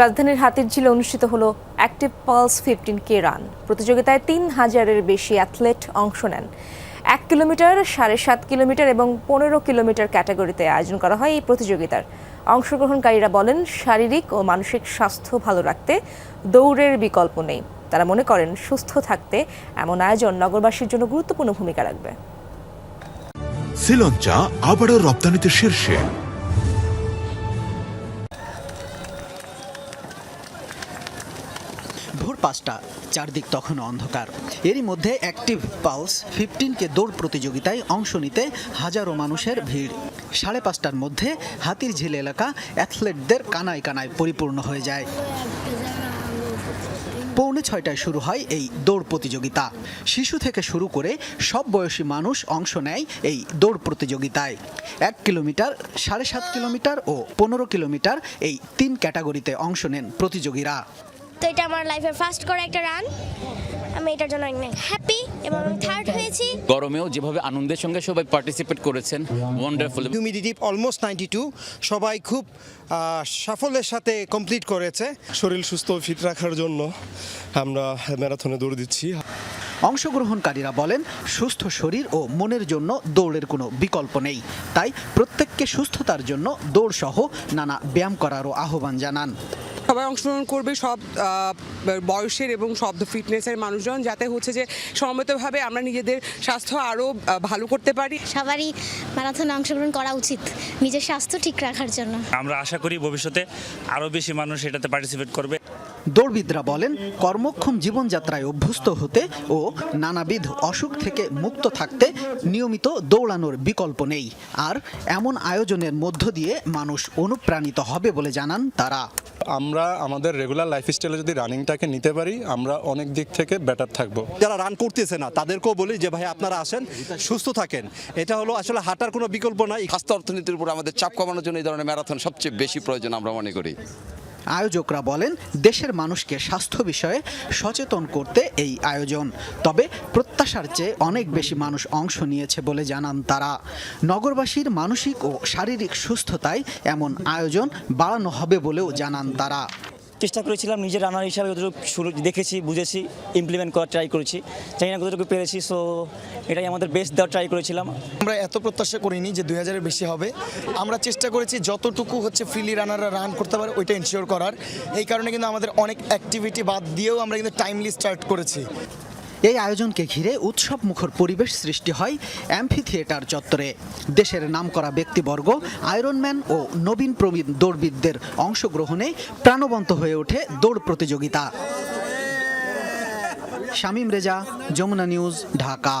রাজধানীর হাতিরঝিলে অনুষ্ঠিত হলো active pulse fifteen K run প্রতিযোগিতায় তিন হাজারের বেশি অ্যাথলেট অংশ নেন। এক কিলোমিটার, সাড়ে সাত কিলোমিটার এবং পনেরো কিলোমিটার ক্যাটাগরিতে আয়োজন করা হয় এই প্রতিযোগিতার। অংশগ্রহণকারীরা বলেন, শারীরিক ও মানসিক স্বাস্থ্য ভালো রাখতে দৌড়ের বিকল্প নেই। তারা মনে করেন, সুস্থ থাকতে এমন আয়োজন নগরবাসীর জন্য গুরুত্বপূর্ণ ভূমিকা রাখবে। শ্রীলঞ্চা আবারও রপ্তানিতে শীর্ষে। পাঁচটা, চারদিক তখন অন্ধকার। এরই মধ্যে অ্যাক্টিভ পালস ফিফটিনকে দৌড় প্রতিযোগিতায় অংশ নিতে হাজারো মানুষের ভিড়। সাড়ে পাঁচটার মধ্যে হাতির ঝিল এলাকা অ্যাথলেটদের কানায় কানায় পরিপূর্ণ হয়ে যায়। পৌনে ছয়টায় শুরু হয় এই দৌড় প্রতিযোগিতা। শিশু থেকে শুরু করে সব বয়সী মানুষ অংশ নেয় এই দৌড় প্রতিযোগিতায়। এক কিলোমিটার, সাড়ে সাত কিলোমিটার ও পনেরো কিলোমিটার এই তিন ক্যাটাগরিতে অংশ নেন প্রতিযোগীরা। তো এটা আমার লাইফের ফার্স্ট করা একটা রান আমি এটার জন্য অনেক হ্যাপি এবং আমি থার্ড হয়েছি। গরমেও যেভাবে আনন্দের সঙ্গে সবাই পার্টিসিপেট করেছেন wonderful humidity almost ninety two সবাই খুব সাফল্যের সাথে কমপ্লিট করেছে। শরীর সুস্থ ফিট রাখার জন্য আমরা ম্যারাথনে দৌড় দিচ্ছি। অংশগ্রহণকারীরা বলেন সুস্থ শরীর ও মনের জন্য দৌড়ের কোনো বিকল্প নেই। তাই প্রত্যেককে সুস্থতার জন্য দৌড়সহ নানা ব্যায়াম করারও আহ্বান জানান। সবাই অংশগ্রহণ করবে সব বয়সের এবং সব ফিটনেসের মানুষজন যাতে হচ্ছে যে সমবেতভাবে আমরা নিজেদের স্বাস্থ্য আরও ভালো করতে পারি। সবারই ম্যারাথনে অংশগ্রহণ করা উচিত নিজের স্বাস্থ্য ঠিক রাখার জন্য। আমরা আশা করি ভবিষ্যতে আরও বেশি মানুষ এটাতে পার্টিসিপেট করবে। দৌড়বিদরা বলেন কর্মক্ষম জীবনযাত্রায় অভ্যস্ত হতে ও নানাবিধ অসুখ থেকে মুক্ত থাকতে নিয়মিত দৌড়ানোর বিকল্প নেই। আর এমন আয়োজনের মধ্য দিয়ে মানুষ অনুপ্রাণিত হবে বলে জানান তারা। আমরা আমাদের রেগুলার লাইফস্টাইলে যদি রানিংটাকে নিতে পারি আমরা অনেক দিক থেকে বেটার থাকব। যারা রান করতেছে না তাদেরকেও বলি যে ভাই আপনারা আসেন সুস্থ থাকেন। এটা হলো আসলে হাঁটার কোনো বিকল্প নাই। স্বাস্থ্য অর্থনীতির উপর আমাদের চাপ কমানোর জন্য এই ধরনের ম্যারাথন সবচেয়ে বেশি প্রয়োজন আমরা মনে করি। আয়োজকরা বলেন, দেশের মানুষকে স্বাস্থ্য বিষয়ে সচেতন করতে এই আয়োজন। তবে প্রত্যাশার চেয়ে অনেক বেশি মানুষ অংশ নিয়েছে বলে জানান তারা। নগরবাসীর মানসিক ও শারীরিক সুস্থতায় এমন আয়োজন বাড়ানো হবে বলেও জানান তারা। চেষ্টা করেছিলাম, নিজের রানার হিসাবে যতটুকু শুরু, দেখেছি, বুঝেছি ইমপ্লিমেন্ট করার ট্রাই করেছি। জানি না কতটুকু পেরেছি সো এটাই আমাদের বেস্ট দেওয়ার ট্রাই করেছিলাম। আমরা এত প্রত্যাশা করিনি যে দুই হাজারের বেশি হবে। আমরা চেষ্টা করেছি যতটুকু হচ্ছে ফ্রিলি রানাররা রান করতে পারে, ওইটা ইনশিওর করার। এই কারণে কিন্তু আমাদের অনেক অ্যাক্টিভিটি বাদ দিয়েও আমরা কিন্তু টাইমলি স্টার্ট করেছি। এই আয়োজনকে ঘিরে উৎসব মুখর পরিবেশ সৃষ্টি হয় অ্যাম্ফি থিয়েটার চত্বরে। দেশের নামকরা ব্যক্তিবর্গ, আয়রনম্যান ও নবীন প্রবীণ দৌড়বিদদের অংশগ্রহণে প্রাণবন্ত হয়ে ওঠে দৌড় প্রতিযোগিতা। শামীম রেজা, যমুনা নিউজ, ঢাকা।